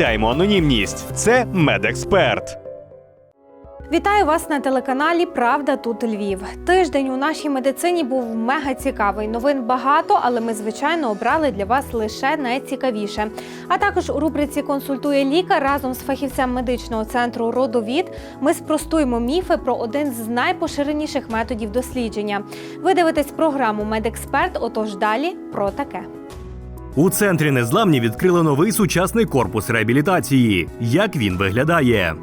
анонімність. Це медексперт. Вітаю вас на телеканалі Правда тут Львів. Тиждень у нашій медицині був мега цікавий. Новин багато, але ми звичайно обрали для вас лише найцікавіше. А також у рубриці Консультує лікар разом з фахівцем медичного центру Родовід. Ми спростуємо міфи про один з найпоширеніших методів дослідження. Ви дивитесь програму Медексперт. Отож далі про таке. У центрі незламні відкрили новий сучасний корпус реабілітації. Як він виглядає?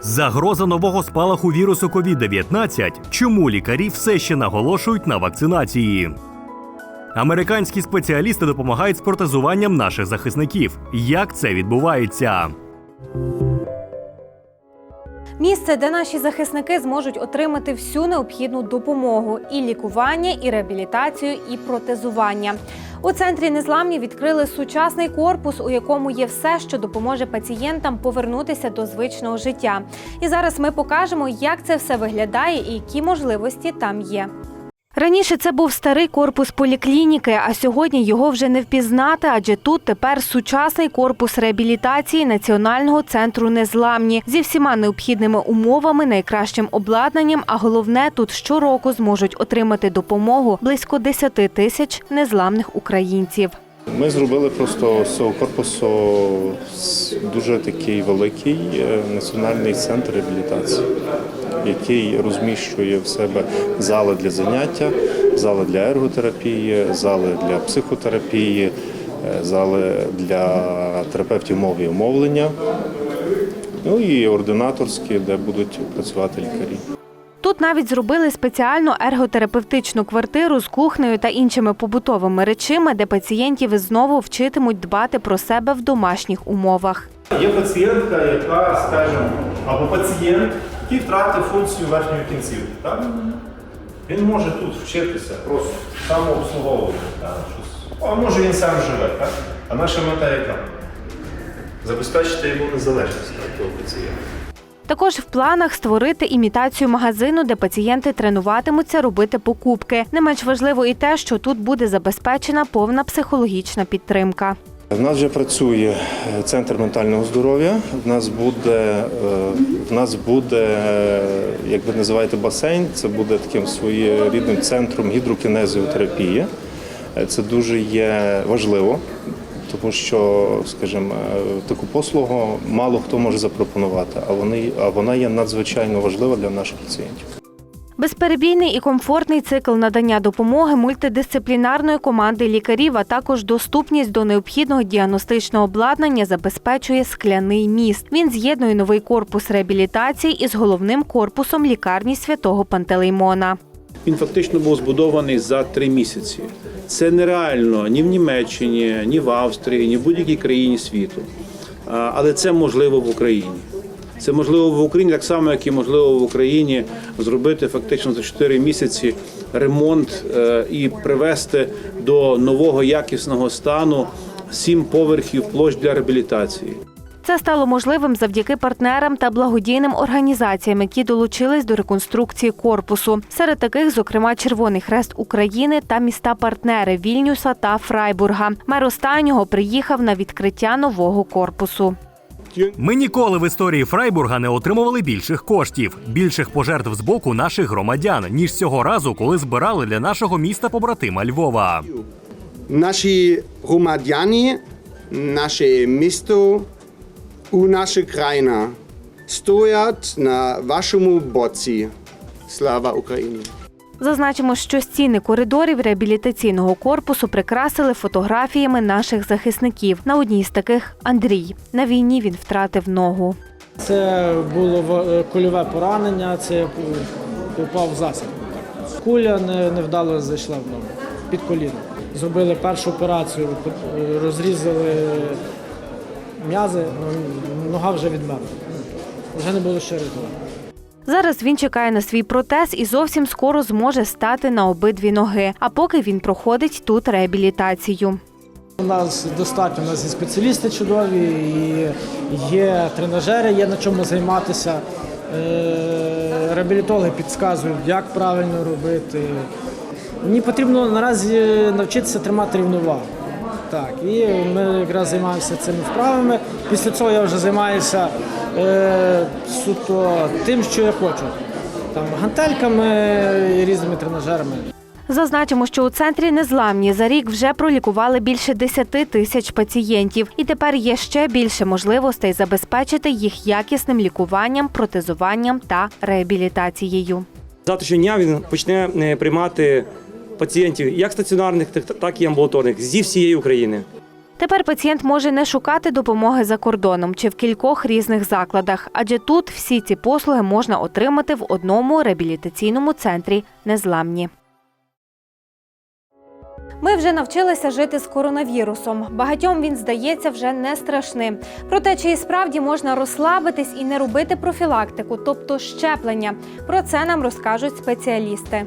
Загроза нового спалаху вірусу COVID-19. Чому лікарі все ще наголошують на вакцинації? Американські спеціалісти допомагають з протезуванням наших захисників. Як це відбувається? Місце, де наші захисники зможуть отримати всю необхідну допомогу і лікування, і реабілітацію, і протезування. У центрі незламні відкрили сучасний корпус, у якому є все, що допоможе пацієнтам повернутися до звичного життя. І зараз ми покажемо, як це все виглядає і які можливості там є. Раніше це був старий корпус поліклініки, а сьогодні його вже не впізнати, адже тут тепер сучасний корпус реабілітації Національного центру незламні зі всіма необхідними умовами, найкращим обладнанням. А головне, тут щороку зможуть отримати допомогу близько 10 тисяч незламних українців. Ми зробили просто з цього корпусу дуже такий великий е, національний центр реабілітації, який розміщує в себе зали для заняття, зали для ерготерапії, зали для психотерапії, е, зали для терапевтів мови і мовлення, ну і ординаторські, де будуть працювати лікарі. Тут навіть зробили спеціальну ерготерапевтичну квартиру з кухнею та іншими побутовими речами, де пацієнтів знову вчитимуть дбати про себе в домашніх умовах. Є пацієнтка, яка, скажімо, або пацієнт, який втратив функцію верхньої кінцівки. Так? Він може тут вчитися, просто самообслуговувати. Так? А може він сам живе, так? А наша мета яка? Забезпечити йому незалежність так, того пацієнта. Також в планах створити імітацію магазину, де пацієнти тренуватимуться робити покупки. Не менш важливо і те, що тут буде забезпечена повна психологічна підтримка. В нас вже працює е, центр ментального здоров'я. В нас буде, е, в нас буде, е, як ви називаєте, басейн. Це буде таким своєрідним центром гідрокінезіотерапії. Це дуже є важливо, тому що, скажімо, е, таку послугу мало хто може запропонувати, а вони, а вона є надзвичайно важлива для наших пацієнтів. Безперебійний і комфортний цикл надання допомоги мультидисциплінарної команди лікарів, а також доступність до необхідного діагностичного обладнання забезпечує скляний міст. Він з'єднує новий корпус реабілітації із головним корпусом лікарні святого Пантелеймона. Він фактично був збудований за три місяці. Це нереально ні в Німеччині, ні в Австрії, ні в будь-якій країні світу. Але це можливо в Україні. Це можливо в Україні, так само, як і можливо в Україні зробити фактично за 4 місяці ремонт е, і привести до нового якісного стану сім поверхів площ для реабілітації. Це стало можливим завдяки партнерам та благодійним організаціям, які долучились до реконструкції корпусу. Серед таких, зокрема, Червоний Хрест України та міста-партнери Вільнюса та Фрайбурга. Мер останнього приїхав на відкриття нового корпусу. Ми ніколи в історії Фрайбурга не отримували більших коштів, більших пожертв з боку наших громадян, ніж цього разу, коли збирали для нашого міста побратима Львова. Наші громадяни, наше місто у наша країна стоять на вашому боці. Слава Україні! Зазначимо, що стіни коридорів реабілітаційного корпусу прикрасили фотографіями наших захисників. На одній з таких Андрій. На війні він втратив ногу. Це було в- кульове поранення, це попав засіб. Куля не- невдало зайшла в ногу під коліно. Зробили першу операцію, розрізали м'язи, ну, нога вже відмерла. Вже не було що рятувати. Зараз він чекає на свій протез і зовсім скоро зможе стати на обидві ноги. А поки він проходить тут реабілітацію. У нас достатньо, у нас і спеціалісти чудові, і є тренажери, є на чому займатися. Е, Реабілітологи підказують, як правильно робити. Мені потрібно наразі навчитися тримати рівновагу. Так, і ми якраз займаємося цими вправами. Після цього я вже займаюся е, суто тим, що я хочу. Там гантельками і різними тренажерами. Зазначимо, що у центрі незламні за рік вже пролікували більше 10 тисяч пацієнтів, і тепер є ще більше можливостей забезпечити їх якісним лікуванням, протезуванням та реабілітацією. З завтрашнього дня він почне е, приймати пацієнтів як стаціонарних, так- і амбулаторних зі всієї України. Тепер пацієнт може не шукати допомоги за кордоном чи в кількох різних закладах, адже тут всі ці послуги можна отримати в одному реабілітаційному центрі незламні. Ми вже навчилися жити з коронавірусом. Багатьом він здається вже не страшним. Проте, чи і справді можна розслабитись і не робити профілактику, тобто щеплення. Про це нам розкажуть спеціалісти.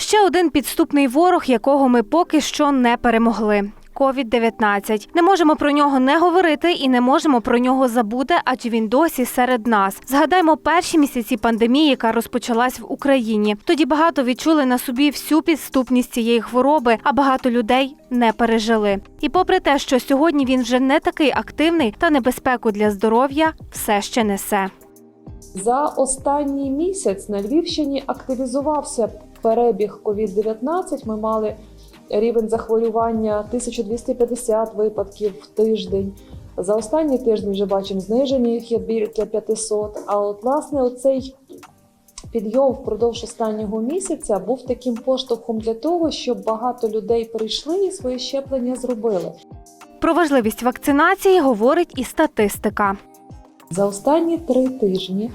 Ще один підступний ворог, якого ми поки що не перемогли. COVID-19. Не можемо про нього не говорити і не можемо про нього забути, адже він досі серед нас. Згадаймо перші місяці пандемії, яка розпочалась в Україні. Тоді багато відчули на собі всю підступність цієї хвороби, а багато людей не пережили. І попри те, що сьогодні він вже не такий активний, та небезпеку для здоров'я все ще несе. За останній місяць на Львівщині активізувався перебіг COVID-19. Ми мали рівень захворювання 1250 випадків в тиждень. За останній тиждень вже бачимо зниження їх є біля 500. А от власне оцей підйом впродовж останнього місяця був таким поштовхом для того, щоб багато людей прийшли і своє щеплення зробили. Про важливість вакцинації говорить і статистика. За останні три тижні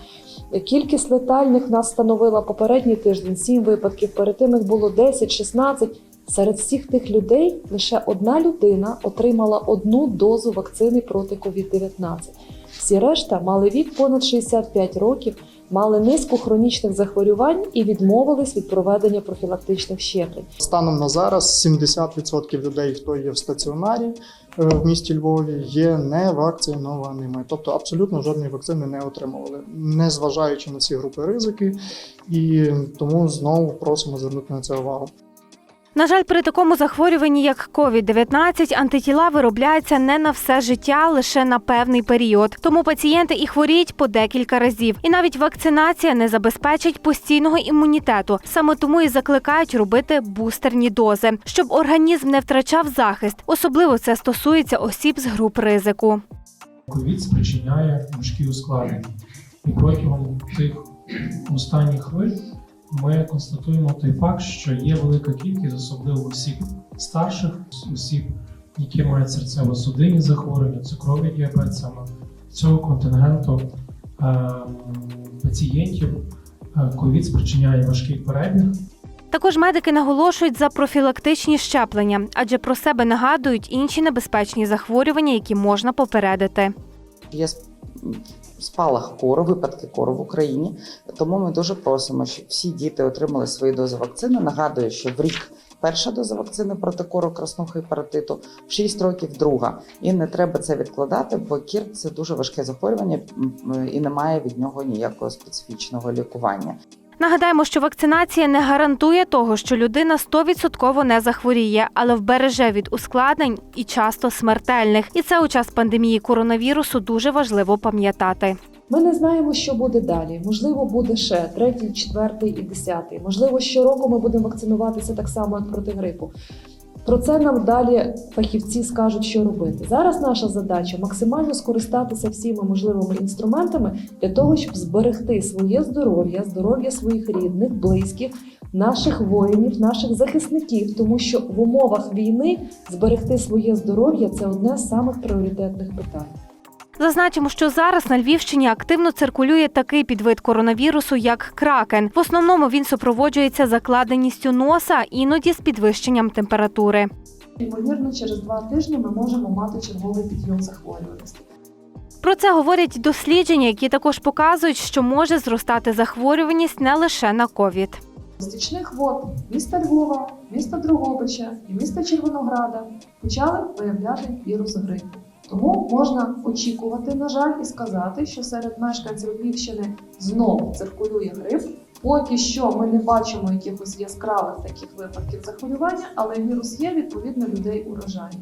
кількість летальних нас становила попередній тиждень 7 випадків, перед тим їх було 10-16. Серед всіх тих людей лише одна людина отримала одну дозу вакцини проти COVID-19. Всі решта мали вік понад 65 років, мали низку хронічних захворювань і відмовились від проведення профілактичних щеплень. Станом на зараз 70% людей, хто є в стаціонарі в місті Львові, є не вакцинованими, тобто абсолютно жодної вакцини не отримували, не зважаючи на ці групи ризики, і тому знову просимо звернути на це увагу. На жаль, при такому захворюванні, як COVID-19, антитіла виробляються не на все життя, лише на певний період. Тому пацієнти і хворіють по декілька разів. І навіть вакцинація не забезпечить постійного імунітету. Саме тому і закликають робити бустерні дози, щоб організм не втрачав захист. Особливо це стосується осіб з груп ризику. ковід спричиняє важкі ускладнення. І протягом тих останніх хвиль ми констатуємо той факт, що є велика кількість, особливо осіб старших, осіб, які мають серцево-судинні захворювання, цукровий діабет, саме цього контингенту е, пацієнтів е, ковід спричиняє важкий перебіг, Також медики наголошують за профілактичні щеплення, адже про себе нагадують інші небезпечні захворювання, які можна попередити. Є спалах кору, випадки кору в Україні. Тому ми дуже просимо, щоб всі діти отримали свої дози вакцини. Нагадую, що в рік перша доза вакцини проти кору, краснухи і в 6 років друга. І не треба це відкладати, бо кір це дуже важке захворювання і немає від нього ніякого специфічного лікування. Нагадаємо, що вакцинація не гарантує того, що людина 100% не захворіє, але вбереже від ускладнень і часто смертельних. І це у час пандемії коронавірусу дуже важливо пам'ятати. Ми не знаємо, що буде далі. Можливо, буде ще третій, четвертий і десятий. Можливо, щороку ми будемо вакцинуватися так само, як проти грипу. Про це нам далі фахівці скажуть, що робити. Зараз наша задача максимально скористатися всіма можливими інструментами для того, щоб зберегти своє здоров'я, здоров'я своїх рідних, близьких, наших воїнів, наших захисників, тому що в умовах війни зберегти своє здоров'я це одне з самих пріоритетних питань. Зазначимо, що зараз на Львівщині активно циркулює такий підвид коронавірусу, як кракен. В основному він супроводжується закладеністю носа, іноді з підвищенням температури. Ймовірно, через два тижні ми можемо мати черговий підйом захворюваності. Про це говорять дослідження, які також показують, що може зростати захворюваність не лише на ковід. Стічних вод міста Львова, міста Дрогобича і міста Червонограда почали виявляти вірус грипу. Тому можна очікувати, на жаль, і сказати, що серед мешканців Львівщини знову циркулює грип. Поки що ми не бачимо якихось яскравих таких випадків захворювання, але вірус є, відповідно, людей уражає.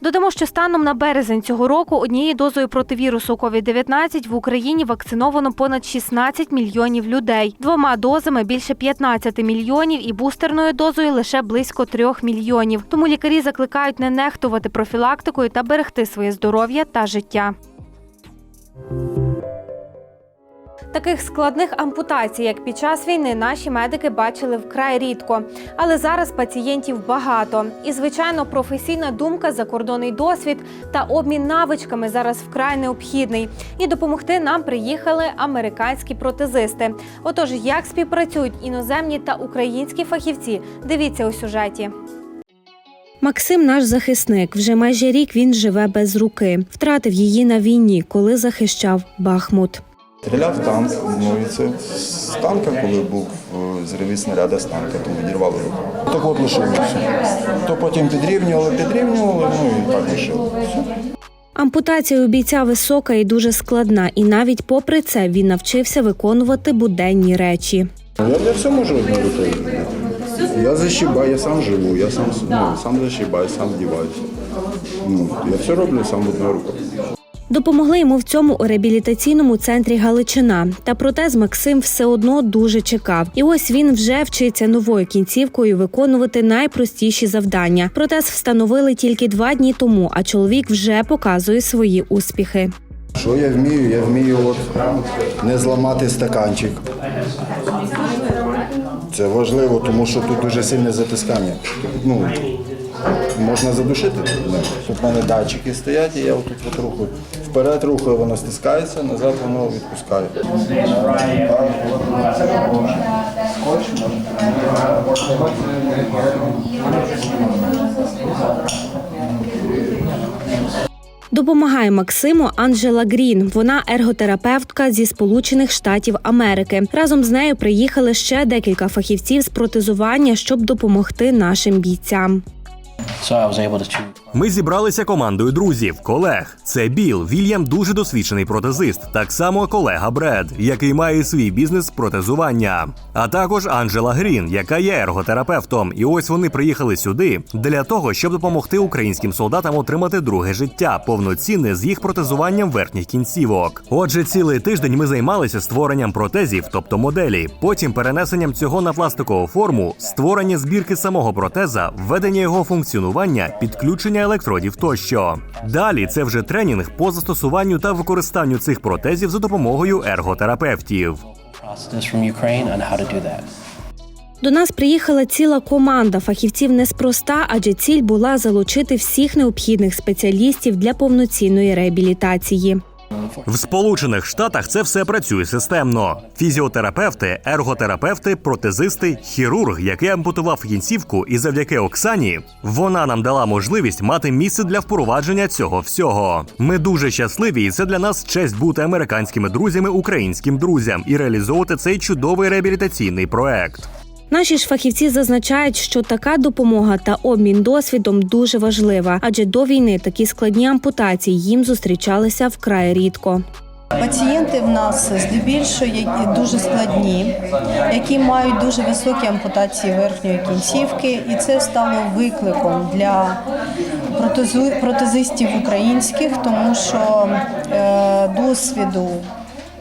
Додамо, що станом на березень цього року однією дозою проти вірусу COVID-19 в Україні вакциновано понад 16 мільйонів людей. Двома дозами більше 15 мільйонів і бустерною дозою лише близько 3 мільйонів. Тому лікарі закликають не нехтувати профілактикою та берегти своє здоров'я та життя. Таких складних ампутацій, як під час війни, наші медики бачили вкрай рідко. Але зараз пацієнтів багато. І, звичайно, професійна думка, закордонний досвід та обмін навичками зараз вкрай необхідний. І допомогти нам приїхали американські протезисти. Отож, як співпрацюють іноземні та українські фахівці, дивіться у сюжеті. Максим наш захисник. Вже майже рік він живе без руки. Втратив її на війні, коли захищав Бахмут. Стріляв танк, ну і це з танка, коли був е, зриві снаряда з танка, то відірвали руку. Так от лишилося. То потім підрівнювали, підрівнювали, ну і так лишилося. Ампутація у бійця висока і дуже складна, і навіть попри це він навчився виконувати буденні речі. Я для всього можу рукою. Я защибаю, я сам живу, я сам, ну, сам защибаю, сам вдіваюся. Ну, я все роблю сам одною рукою. Допомогли йому в цьому у реабілітаційному центрі Галичина. Та протез Максим все одно дуже чекав. І ось він вже вчиться новою кінцівкою виконувати найпростіші завдання. Протез встановили тільки два дні тому, а чоловік вже показує свої успіхи. Що я вмію? Я вмію от не зламати стаканчик. Це важливо, тому що тут дуже сильне затискання. Ну, можна задушити. Тут в мене датчики стоять, і я отут от рухаю. Вперед рухаю, воно стискається, назад воно відпускає. Допомагає Максиму Анджела Грін. Вона ерготерапевтка зі Сполучених Штатів Америки. Разом з нею приїхали ще декілька фахівців з протезування, щоб допомогти нашим бійцям. Ми зібралися командою друзів, колег. Це Біл Вільям, дуже досвідчений протезист. Так само колега Бред, який має свій бізнес з протезування. А також Анджела Грін, яка є ерготерапевтом. І ось вони приїхали сюди для того, щоб допомогти українським солдатам отримати друге життя, повноцінне з їх протезуванням верхніх кінцівок. Отже, цілий тиждень ми займалися створенням протезів, тобто моделі, потім перенесенням цього на пластикову форму, створення збірки самого протеза, введення його функціонування, підключення електродів тощо. Далі це вже тренінг по застосуванню та використанню цих протезів за допомогою ерготерапевтів. До нас приїхала ціла команда фахівців неспроста, адже ціль була залучити всіх необхідних спеціалістів для повноцінної реабілітації. В Сполучених Штатах це все працює системно: фізіотерапевти, ерготерапевти, протезисти, хірург, який ампутував кінцівку, і завдяки Оксані вона нам дала можливість мати місце для впровадження цього всього. Ми дуже щасливі, і це для нас честь бути американськими друзями українським друзям і реалізовувати цей чудовий реабілітаційний проект. Наші ж фахівці зазначають, що така допомога та обмін досвідом дуже важлива, адже до війни такі складні ампутації їм зустрічалися вкрай рідко. Пацієнти в нас здебільшого дуже складні, які мають дуже високі ампутації верхньої кінцівки, і це стало викликом для протезистів українських, тому що е, досвіду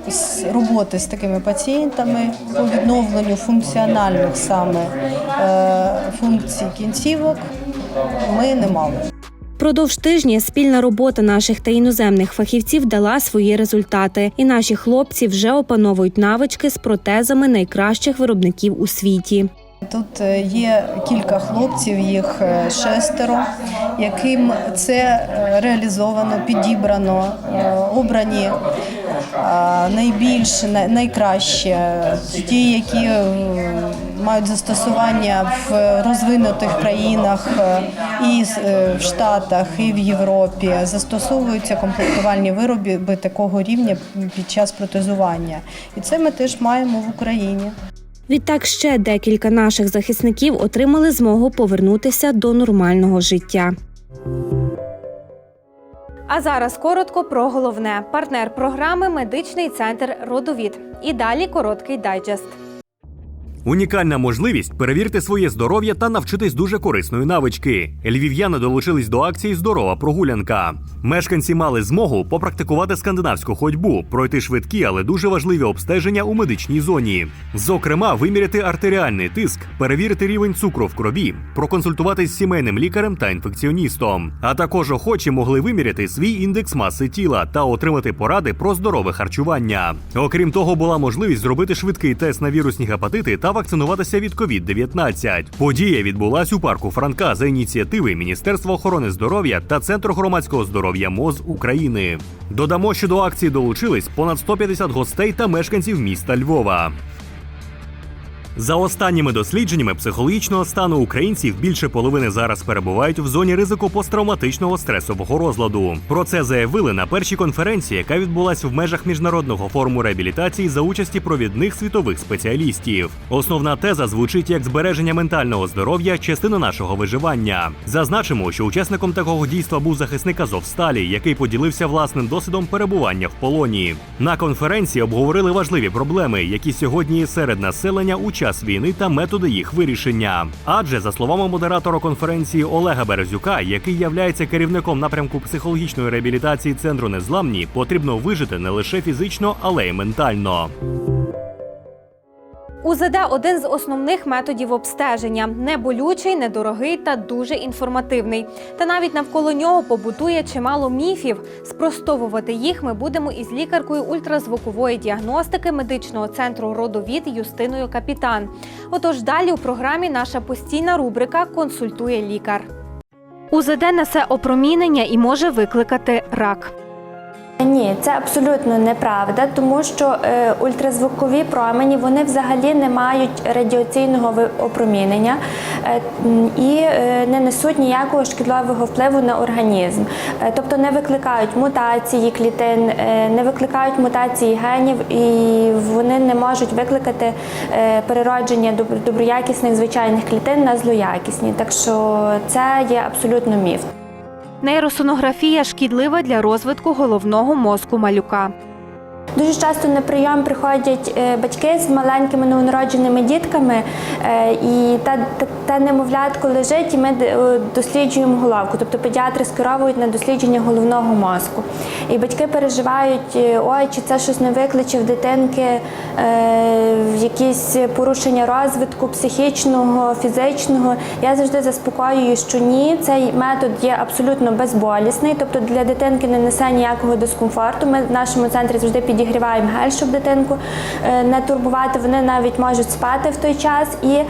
з роботи з такими пацієнтами по відновленню функціональних саме е, функцій кінцівок ми не мали. Продовж тижня спільна робота наших та іноземних фахівців дала свої результати, і наші хлопці вже опановують навички з протезами найкращих виробників у світі. Тут е, є кілька хлопців, їх е, шестеро, яким це е, реалізовано, підібрано, обрані найбільш найкраще, ті, які мають застосування в розвинутих країнах і в Штатах, і в Європі. Застосовуються комплектувальні вироби такого рівня під час протезування. І це ми теж маємо в Україні. Відтак ще декілька наших захисників отримали змогу повернутися до нормального життя. А зараз коротко про головне. Партнер програми Медичний центр Родовід. І далі короткий дайджест. Унікальна можливість перевірити своє здоров'я та навчитись дуже корисної навички. Львів'яни долучились до акції Здорова прогулянка. Мешканці мали змогу попрактикувати скандинавську ходьбу, пройти швидкі, але дуже важливі обстеження у медичній зоні. Зокрема, виміряти артеріальний тиск, перевірити рівень цукру в крові, проконсультуватись з сімейним лікарем та інфекціоністом. А також охочі могли виміряти свій індекс маси тіла та отримати поради про здорове харчування. Окрім того, була можливість зробити швидкий тест на вірусні гепатити та вакцинуватися від COVID-19. Подія відбулась у парку Франка за ініціативи Міністерства охорони здоров'я та Центру громадського здоров'я МОЗ України. Додамо, що до акції долучились понад 150 гостей та мешканців міста Львова. За останніми дослідженнями психологічного стану українців більше половини зараз перебувають в зоні ризику посттравматичного стресового розладу. Про це заявили на першій конференції, яка відбулася в межах міжнародного форуму реабілітації за участі провідних світових спеціалістів. Основна теза звучить як збереження ментального здоров'я частина нашого виживання. Зазначимо, що учасником такого дійства був захисник Азовсталі, який поділився власним досвідом перебування в полоні. На конференції обговорили важливі проблеми, які сьогодні серед населення у час війни та методи їх вирішення. Адже, за словами модератора конференції Олега Березюка, який являється керівником напрямку психологічної реабілітації центру незламні, потрібно вижити не лише фізично, але й ментально. УЗД один з основних методів обстеження: неболючий, недорогий та дуже інформативний. Та навіть навколо нього побутує чимало міфів. Спростовувати їх ми будемо із лікаркою ультразвукової діагностики медичного центру родовід Юстиною Капітан. Отож, далі у програмі наша постійна рубрика Консультує лікар. УЗД несе опромінення і може викликати рак. Ні, це абсолютно неправда, тому що е, ультразвукові промені вони взагалі не мають радіаційного опромінення е, і е, не несуть ніякого шкідливого впливу на організм, Е, тобто не викликають мутації клітин, е, не викликають мутації генів, і вони не можуть викликати е, переродження доброякісних звичайних клітин на злоякісні. Так що це є абсолютно міф. Нейросонографія шкідлива для розвитку головного мозку малюка. Дуже часто на прийом приходять е, батьки з маленькими новонародженими дітками, е, і та, та, та немовлятко лежить, і ми досліджуємо головку. Тобто педіатри скеровують на дослідження головного мозку. І батьки переживають, е, ой, чи це щось не викличе в дитинки, е, якісь порушення розвитку психічного, фізичного. Я завжди заспокоюю, що ні, цей метод є абсолютно безболісний, тобто для дитинки не несе ніякого дискомфорту. Ми в нашому центрі завжди підігріваємо гель, щоб дитинку е, не турбувати. Вони навіть можуть спати в той час і е,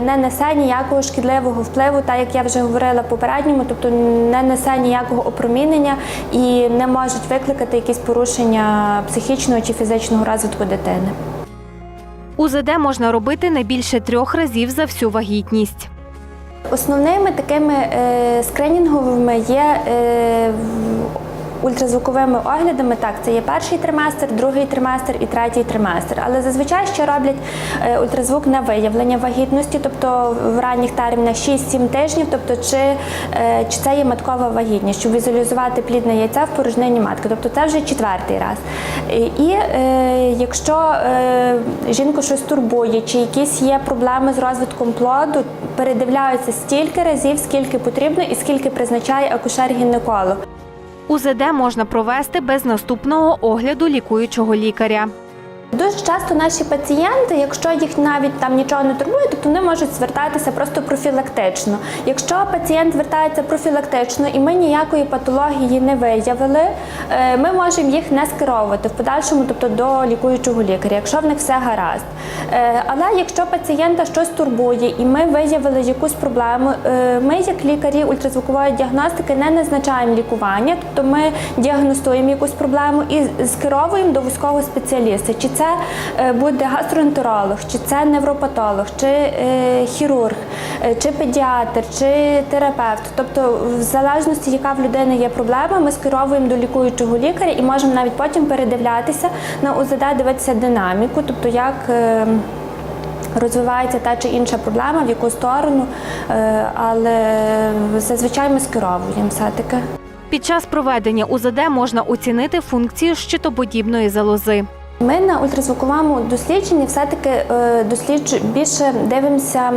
не несе ніякого шкідливого впливу, так як я вже говорила попередньому, тобто не несе ніякого опромінення і не можуть викликати якісь порушення психічного чи фізичного розвитку дитини. УЗД можна робити не більше трьох разів за всю вагітність. Основними такими е, скринінговими є ультразвуковими оглядами. Так, це є перший триместр, другий триместр і третій триместр. Але зазвичай ще роблять е, ультразвук на виявлення вагітності, тобто в ранніх термінах 6-7 тижнів, тобто чи, е, чи це є маткова вагітність, щоб візуалізувати плідне яйце в порожнині матки. Тобто це вже четвертий раз. І, і е, якщо жінку щось турбує, чи якісь є проблеми з розвитком плоду, передивляються стільки разів, скільки потрібно і скільки призначає акушер-гінеколог. УЗД можна провести без наступного огляду лікуючого лікаря. Дуже часто наші пацієнти, якщо їх навіть там нічого не турбує, тобто вони можуть звертатися просто профілактично. Якщо пацієнт звертається профілактично і ми ніякої патології не виявили, е, ми можемо їх не скеровувати в подальшому, тобто до лікуючого лікаря, якщо в них все гаразд. Е, Але якщо пацієнта щось турбує і ми виявили якусь проблему, е, ми, як лікарі ультразвукової діагностики, не назначаємо лікування, тобто ми діагностуємо якусь проблему і скеровуємо до вузького спеціаліста. Чи це е, буде гастроентеролог, чи це невропатолог, чи е, хірург, е, чи педіатр, чи терапевт. Тобто, в залежності, яка в людини є проблема, ми скеровуємо до лікуючого лікаря і можемо навіть потім передивлятися на УЗД, дивитися динаміку, тобто як. Розвивається та чи інша проблема, в яку сторону, але зазвичай ми скеровуємо все-таки. Під час проведення УЗД можна оцінити функцію щитоподібної залози. Ми на ультразвуковому дослідженні все-таки е, більше дивимося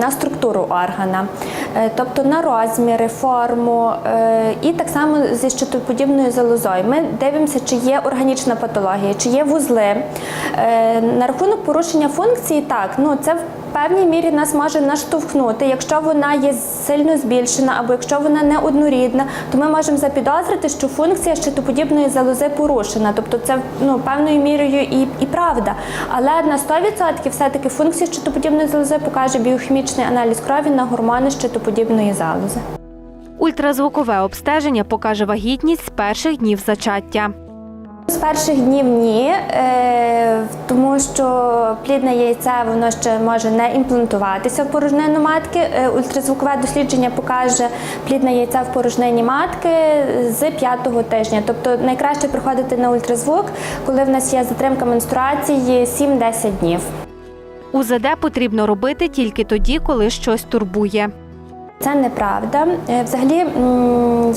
на структуру органа, Е, тобто на розміри, форму е, і так само зі щитоподібною залозою. Ми дивимося, чи є органічна патологія, чи є вузли. На рахунок порушення функції, так, ну це в певній мірі нас може наштовхнути. Якщо вона є сильно збільшена або якщо вона не однорідна, то ми можемо запідозрити, що функція щитоподібної залози порушена. Тобто це ну, певною мірою і, і правда. Але на 100% все-таки функцію щитоподібної залози покаже біохімічний аналіз крові на гормони щитоподібної залози. Ультразвукове обстеження покаже вагітність з перших днів зачаття. З перших днів ні, е, тому що плідне яйце воно ще може не імплантуватися в порожнину матки. Е, Ультразвукове дослідження покаже плідне яйце в порожнині матки з п'ятого тижня. Тобто найкраще приходити на ультразвук, коли в нас є затримка менструації 7-10 днів. УЗД потрібно робити тільки тоді, коли щось турбує. Це неправда. Е, Взагалі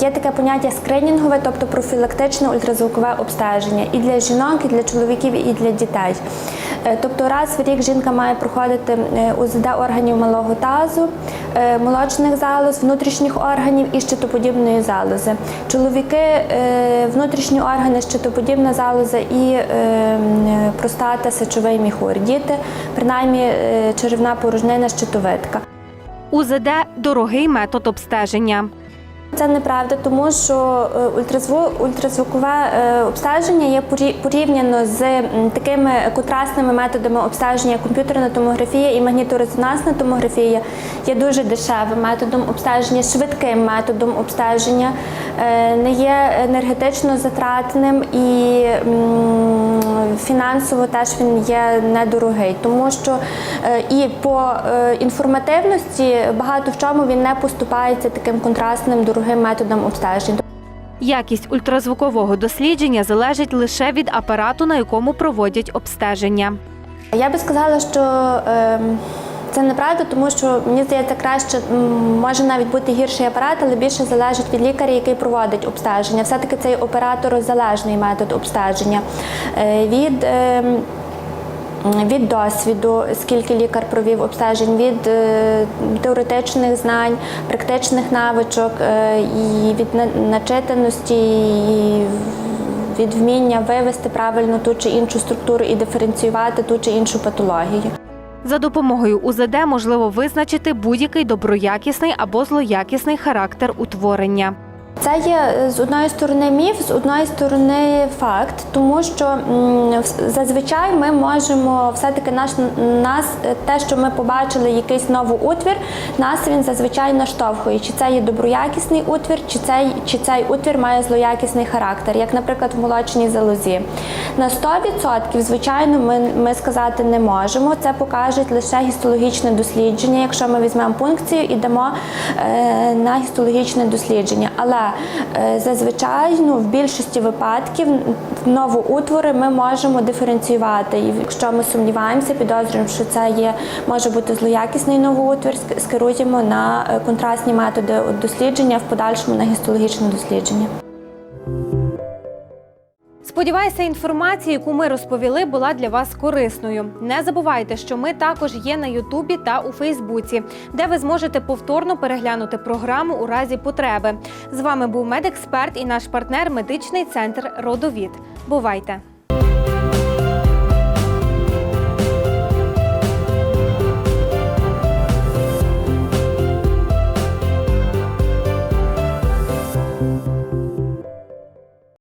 є таке поняття скринінгове, тобто профілактичне ультразвукове обстеження і для жінок, і для чоловіків, і для дітей. Е, Тобто раз в рік жінка має проходити е, УЗД органів малого тазу, молочних залоз, внутрішніх органів і щитоподібної залози. Чоловіки внутрішні органи, щитоподібна залоза і простата, сечовий міхур. Діти, принаймні черевна порожнина, щитовидка. УЗД дорогий метод обстеження. Це неправда, тому що е, ультразвук, ультразвукове е, обстеження є порі- порівняно з такими контрастними методами обстеження, комп'ютерна томографія і магніторезонансна томографія є дуже дешевим методом обстеження, швидким методом обстеження, не є енергетично затратним і фінансово теж він є недорогий, тому що е, і по е, інформативності багато в чому він не поступається таким контрастним дорогим методом обстежень. Якість ультразвукового дослідження залежить лише від апарату, на якому проводять обстеження. Я би сказала, що ем, це неправда, тому що мені здається, краще може навіть бути гірший апарат, але більше залежить від лікаря, який проводить обстеження. Все-таки цей операторозалежний метод обстеження. Е, Від ем, від досвіду, скільки лікар провів обстежень, від е, теоретичних знань, практичних навичок е, і від начитаності, і від вміння вивести правильно ту чи іншу структуру і диференціювати ту чи іншу патологію. За допомогою УЗД можливо визначити будь-який доброякісний або злоякісний характер утворення. Це є е, з одної сторони міф, з одної сторони факт, тому що зазвичай ми можемо все-таки наш нас, е, те, що ми побачили, якийсь новий утвір, нас він зазвичай наштовхує, чи це є доброякісний утвір, чи цей, чи цей утвір має злоякісний характер, як, наприклад, в молочній залозі. На 100% звичайно ми, ми сказати не можемо. Це покаже лише гістологічне дослідження, якщо ми візьмемо пункцію і дамо е, на гістологічне дослідження. Але е, зазвичай ну, в більшості випадків новоутвори ми можемо диференціювати. І якщо ми сумніваємося, підозрюємо, що це є може бути злоякісний новоутвір, скеруємо на е, контрастні методи дослідження, в подальшому на гістологічне дослідження. Сподіваюся, інформація, яку ми розповіли, була для вас корисною. Не забувайте, що ми також є на Ютубі та у Фейсбуці, де ви зможете повторно переглянути програму у разі потреби. З вами був медексперт і наш партнер медичний центр Родовід. Бувайте!